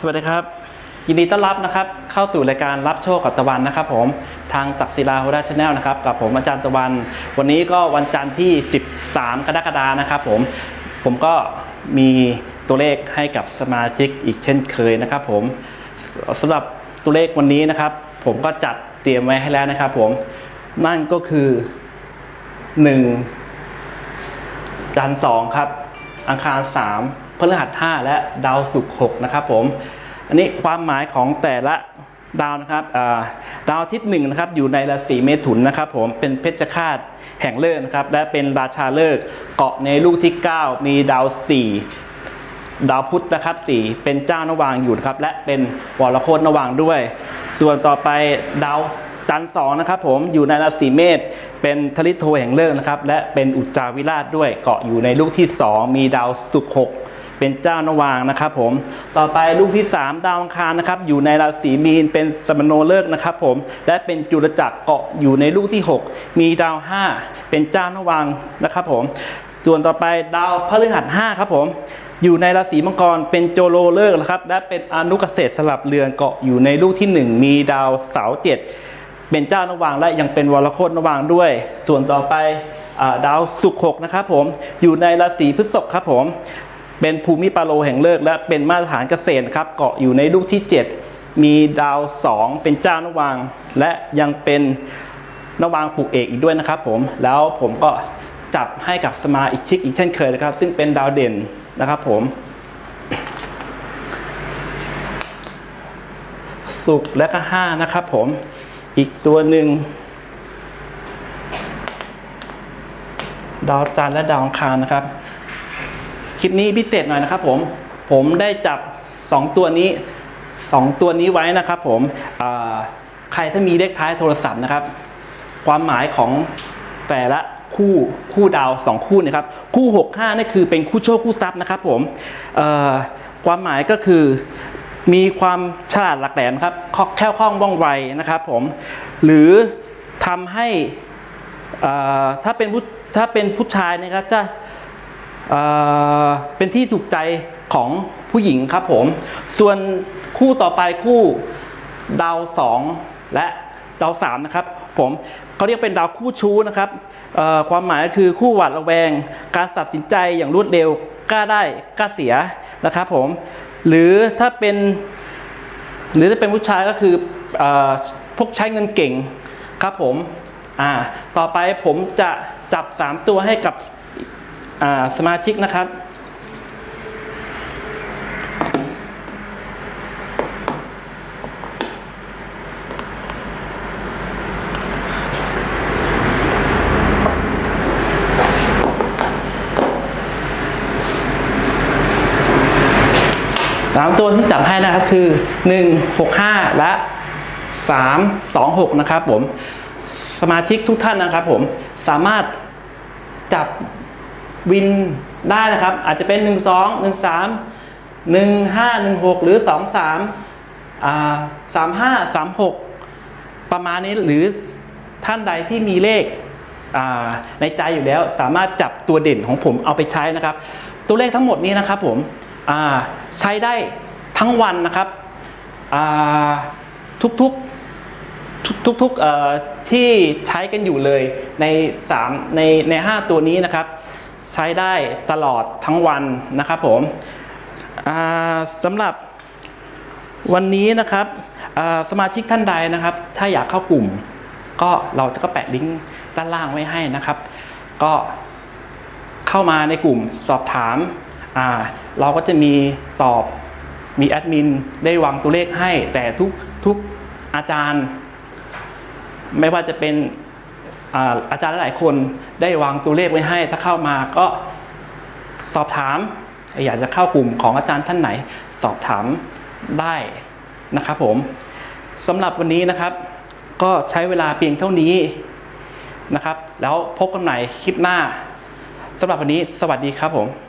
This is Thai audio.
สวัสดีครับ ยินดีต้อนรับนะครับ เข้าสู่รายการรับโชคกับตะวันนะครับ ผมทางตักศิลาโฮดาชาแนลนะครับกับผมอาจารย์ตะวัน วันนี้ก็วันจันทร์ที่ 13 กรกฎาคมนะครับ ผมผมก็มีตัวเลขให้กับสมาชิกอีกเช่นเคยนะครับ ผมสำหรับตัวเลขวันนี้นะครับ ผมก็จัดเตรียมไว้ให้แล้วนะครับ ผมนั่นก็คือ 1 จันทร์สองครับ อังคารสาม พฤหัสห้าและดาวศุกร์หกนะครับผม อันนี้ความหมายของแต่ละดาวนะครับาดาวทิตย์หนึ่งนะครับอยู่ในราศีเมถุนนะครับผมเป็นเพชฌฆาตแห่งเลิกนะครับและเป็นราชาเลิกเกาะในลูกที่ 9 มีดาวสี่ดาวพุธนะครับสี่เป็นเจ้านวางอยู่นะครับและเป็นวรโคตนวางด้วย ส่วนต่อไปดาวจันทร์สองนะครับผมอยู่ในราศีเมษเป็นทริโทแห่งเลิกนะครับและเป็นอุจจาวิราชด้วยเกาะอยู่ในลูกที่สองมีดาวศุกร์หก เป็นเจ้านวางนะครับผมต่อไปลูกที่สามดาวอังคารนะครับอยู่ในราศีมีนเป็นสมโนเลิกนะครับผมและเป็นจุลจักรเกาะอยู่ในลูกที่หกมีดาวห้าเป็นเจ้านวางนะครับผมส่วนต่อไปดาวพฤหัสห้าครับผมอยู่ในราศีมังกรเป็นโจโลเลิกนะครับและเป็นอนุเกษตรสลับเรือนเกาะอยู่ในลูกที่หนึ่งมีดาวเสาเจ็ดเป็นเจ้านวางและยังเป็นวรโคตนวางด้วย ส่วนต่อไปอดาวศุกร์หกนะครับผมอยู่ในราศีพฤษภครับผม เป็นภูมิปาโลแห่งเลิกและเป็นมาตรฐานเกษตรครับเกาะอยู่ในลูกที่ 7 มีดาวสองเป็นเจ้านวาง และยังเป็นนวางปลูกเอกอีกด้วยนะครับผมแล้วผมก็จับให้กับสมาชิกอีกเช่นเคยนะครับ ซึ่งเป็นดาวเด่นนะครับผมสุกและก็ห้านะครับผมอีกตัวหนึ่งดาวจันทร์และดาวอังคารนะครับ คลิปนี้พิเศษหน่อยนะครับผม ผมได้จับ 2 ตัวนี้ 2 ตัวนี้ไว้นะครับผมใครถ้ามีเลขท้ายโทรศัพท์นะครับ ความหมายของแต่ละคู่คู่ดาวสองคู่นะครับ คู่หกห้านี่คือเป็นคู่โชคคู่ทรัพย์นะครับผมความหมายก็คือมีความฉลาดหลักแหลมครับแค่วคล่องว่องไวนะครับผมหรือทำให้ถ้าเป็นผู้ถ้าเป็นผู้ชายนะครับจะ เป็นที่ถูกใจของผู้หญิงครับผม ส่วนคู่ต่อไปคู่ดาวสองและดาวสามนะครับผมเขาเรียกเป็นดาวคู่ชู้นะครับความหมายก็คือคู่หวาดระแวง การตัดสินใจอย่างรวดเร็วกล้าได้กล้าเสียนะครับผมหรือถ้าเป็น หรือถ้าเป็นผู้ชายก็คืออพวกใช้เงินเก่งครับผมอ่าต่อไปผมจะจับ 3 ตัวให้กับ สมาชิกนะครับสามตัวที่จับให้นะครับคือหนึ่งหกห้าและสามสองหกนะครับผม สมาชิกทุกท่านนะครับผมสามารถจับ วินได้นะครับ อาจจะเป็นหนึ่งสองหนึ่งสามหนึ่งห้าหนึ่งหกหรือสองสามสามห้าสามหกประมาณนี้หรือท่านใดที่มีเลขในใจอยู่แล้วสามารถจับตัวเด่นของผมเอาไปใช้นะครับ ตัวเลขทั้งหมดนี้นะครับผมใช้ได้ทั้งวันนะครับทุกๆทุกๆเอ่อที่ใช้กันอยู่เลยใน3ในใน 5 ตัวนี้นะครับ ใช้ได้ตลอดทั้งวันนะครับผมสำหรับวันนี้นะครับสมาชิกท่านใดนะครับ ถ้าอยากเข้ากลุ่ม ก็เราจะก็แปะลิงก์ด้านล่างไว้ให้นะครับ ก็เข้ามาในกลุ่มสอบถามาเราก็จะมีตอบมีแอดมินได้วางตัวเลขให้ แต่ทุกทุกอาจารย์ ไม่ว่าจะเป็น อาอาจารย์หลายคนได้วางตัวเลขไว้ให้ ถ้าเข้ามาก็สอบถาม อยากจะเข้ากลุ่มของอาจารย์ท่านไหน สอบถามได้นะครับผมสำหรับวันนี้นะครับ ก็ใช้เวลาเพียงเท่านี้นะครับ แล้วพบกันใหม่คลิปหน้าสำหรับวันนี้สวัสดีครับผม